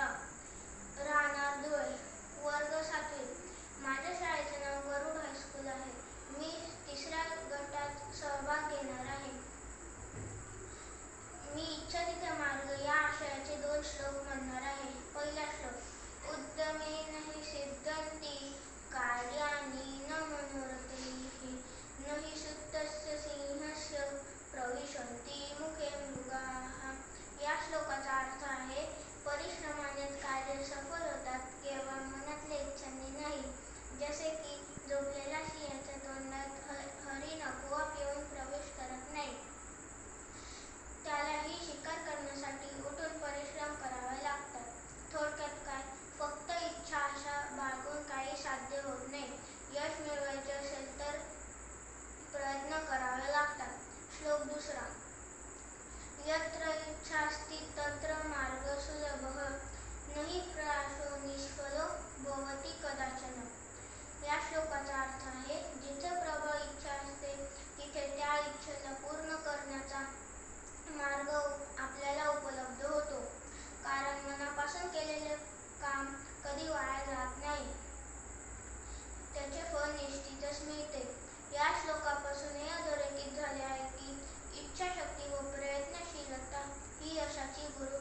아니라 शास्ति तत्र मार्ग सुलभः न प्रयासो निष्फलो भवति कदाचन। या श्लोकाचा अर्थ आहे जिथे प्रबळ इच्छा असते तिथे त्या इच्छेला पूर्ण करण्याचा मार्ग आपल्याला उपलब्ध होतो. कारण मनापासून केलेले काम कधी वाया जात नाही. त्याचे फळ निश्चितच मिळते. या श्लोकापासून हे अधोरेखित झाले Guru